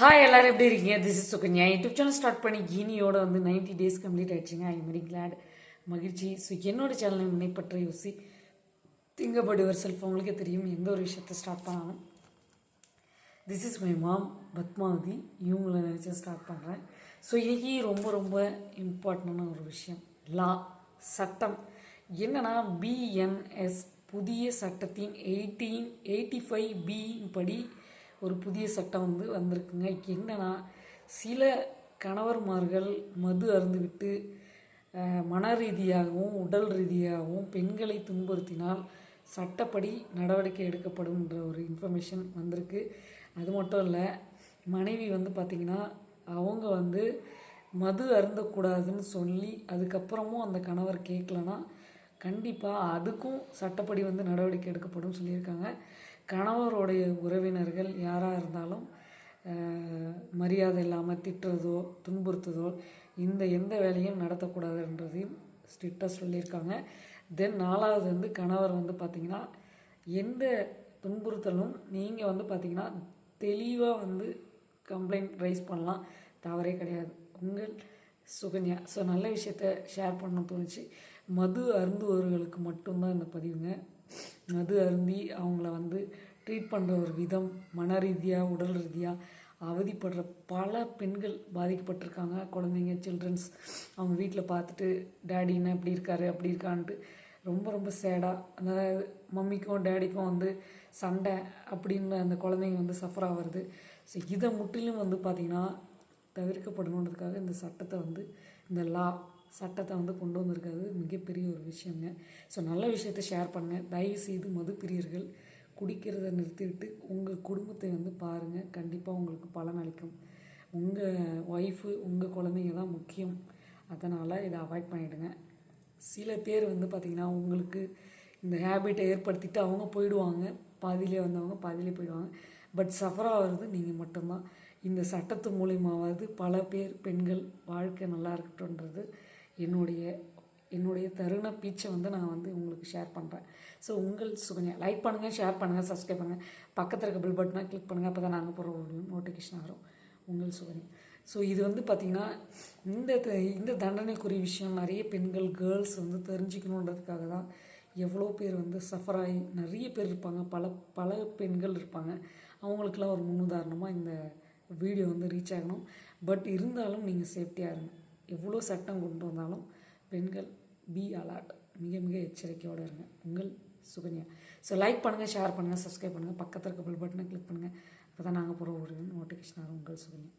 Hi எல்லோரும் எப்படி இருக்கீங்க? This is Sukanya. YouTube channel start பண்ணி கீனியோட வந்து 90 டேஸ் கம்ப்ளீட் ஆகிடுச்சிங்க ஐ வெரி கிளாட் மகிழ்ச்சி. ஸோ என்னோட சேனலை முன்னை யோசி திங்க் அபவுட் யுவர் செல்ஃப் உங்களுக்கே தெரியும் எந்த ஒரு விஷயத்தை ஸ்டார்ட் பண்ணாலும். This is my mom Padmavathi. இவங்களை நினச்சி ஸ்டார்ட் பண்ணுறேன் ஸோ இன்றைக்கி ரொம்ப ரொம்ப இம்பார்ட்டண்டான ஒரு விஷயம். லா சட்டம். என்னன்னா பிஎன்எஸ் புதிய சட்டத்தின் எயிட்டீன் எயிட்டி ஃபைவ் பியின் படி ஒரு புதிய சட்டம் வந்து வந்திருக்குங்க. என்னென்னா சில கணவர்மார்கள் மது அருந்துவிட்டு மன ரீதியாகவும் உடல் ரீதியாகவும் பெண்களை துன்புறுத்தினால் சட்டப்படி நடவடிக்கை எடுக்கப்படும்ன்ற ஒரு இன்ஃபர்மேஷன் வந்திருக்கு. அது மட்டும் இல்லை மனைவி வந்து பார்த்திங்கன்னா அவங்க வந்து மது அருந்தக்கூடாதுன்னு சொல்லி அதுக்கப்புறமும் அந்த கணவர் கேட்கலன்னா கண்டிப்பாக அதுக்கும் சட்டப்படி வந்து நடவடிக்கை எடுக்கப்படும் சொல்லியிருக்காங்க. கணவருடைய உறவினர்கள் யாராக இருந்தாலும் மரியாதை இல்லாமல் திட்டுறதோ துன்புறுத்துதோ இந்த எந்த வேலையும் நடத்தக்கூடாதுன்றதையும் ஸ்ட்ரிக்டாக சொல்லியிருக்காங்க. தென் நாலாவது வந்து கணவர் வந்து பார்த்திங்கன்னா எந்த துன்புறுத்தலும் நீங்கள் வந்து பார்த்திங்கன்னா தெளிவாக வந்து கம்ப்ளைண்ட் ரைஸ் பண்ணலாம். தவறே கிடையாது. உங்கள் சுகன்யா. ஸோ நல்ல விஷயத்த ஷேர் பண்ண தோணுச்சு. மது அருந்துவர்களுக்கு மட்டும்தான் இந்த பதிவுங்க. மது அருந்தி அவங்கள வந்து ட்ரீட் பண்ணுற ஒரு விதம் மன ரீதியாக உடல் ரீதியாக அவதிப்படுற பல பெண்கள் பாதிக்கப்பட்டிருக்காங்க. குழந்தைங்க சில்ட்ரன்ஸ் அவங்க வீட்டில் பார்த்துட்டு டேடி என்ன இப்படி இருக்காரு அப்படி இருக்கான்ட்டு ரொம்ப ரொம்ப சேடாக அந்த மம்மிக்கும் டேடிக்கும் வந்து சண்டை அப்படின்னு அந்த குழந்தைங்க வந்து சஃபர் ஆகிறது ஸோ இதை முற்றிலும் வந்து பார்த்திங்கன்னா தவிர்க்கப்படணுன்றதுக்காக இந்த சட்டத்தை வந்து இந்த லா சட்டத்தை வந்து கொண்டு வந்திருக்கிறது மிகப்பெரிய ஒரு விஷயங்க. ஸோ நல்ல விஷயத்தை ஷேர் பண்ணுங்கள் தயவு செய்து மது பிரியர்கள் குடிக்கிறத நிறுத்திவிட்டு உங்கள் குடும்பத்தை வந்து பாருங்கள் கண்டிப்பாக உங்களுக்கு பலன் அளிக்கும். உங்கள் ஒய்ஃபு உங்கள் குழந்தைங்க தான் முக்கியம். அதனால் இதை அவாய்ட் பண்ணிவிடுங்க சில பேர் வந்து பார்த்திங்கன்னா உங்களுக்கு இந்த ஹேபிட்டை ஏற்படுத்திட்டு அவங்க போயிடுவாங்க. பாதியிலே வந்தவங்க பாதியிலே போயிடுவாங்க. பட் சஃபர் ஆகிறது நீங்கள் மட்டும்தான். இந்த சட்டத்து மூலியமாவது பல பேர் பெண்கள் வாழ்க்கை நல்லா இருக்கட்டும்ன்றது என்னுடைய என்னுடைய தருண பீச்சை வந்து நான் வந்து உங்களுக்கு ஷேர் பண்ணுறேன் ஸோ உங்கள் சுகன்யா லைக் பண்ணுங்கள் ஷேர் பண்ணுங்கள் சப்ஸ்கிரைப் பண்ணுங்கள் பக்கத்தில் இருக்க பில் பட்டனாக கிளிக் பண்ணுங்கள் அப்போ தான் நாங்கள் போகிற ஒரு நோட்டிஃபிகேஷன் வரும். உங்கள் சுகன்யா. ஸோ இது வந்து பார்த்திங்கன்னா இந்த த- இந்த தண்டனைக்குரிய விஷயம். நிறைய பெண்கள் கேர்ள்ஸ் வந்து தெரிஞ்சுக்கணுன்றதுக்காக தான் எவ்வளோ பேர் வந்து சஃபர் ஆகி நிறைய பேர் இருப்பாங்க. பல பல பெண்கள் இருப்பாங்க. அவங்களுக்கெல்லாம் ஒரு முன்னுதாரணமாக இந்த வீடியோ வந்து ரீச் ஆகணும். பட் இருந்தாலும் நீங்கள் சேஃப்டியாக இருங்க. எவ்வளோ சட்டம் கொண்டு வந்தாலும் பெண்கள் பி அலர்ட் மிக மிக எச்சரிக்கையோடு இருங்க. உங்கள் சுகன்யா. ஸோ லைக் பண்ணுங்கள் ஷேர் பண்ணுங்கள் சப்ஸ்கிரைப் பண்ணுங்கள் பக்கத்தில் இருக்க பில் பட்டனை கிளிக் பண்ணுங்கள் அப்போ தான் நாங்கள் போகிற ஒரு நோட்டிஃபிகேஷன் ஆகும் உங்கள் சுகன்யா.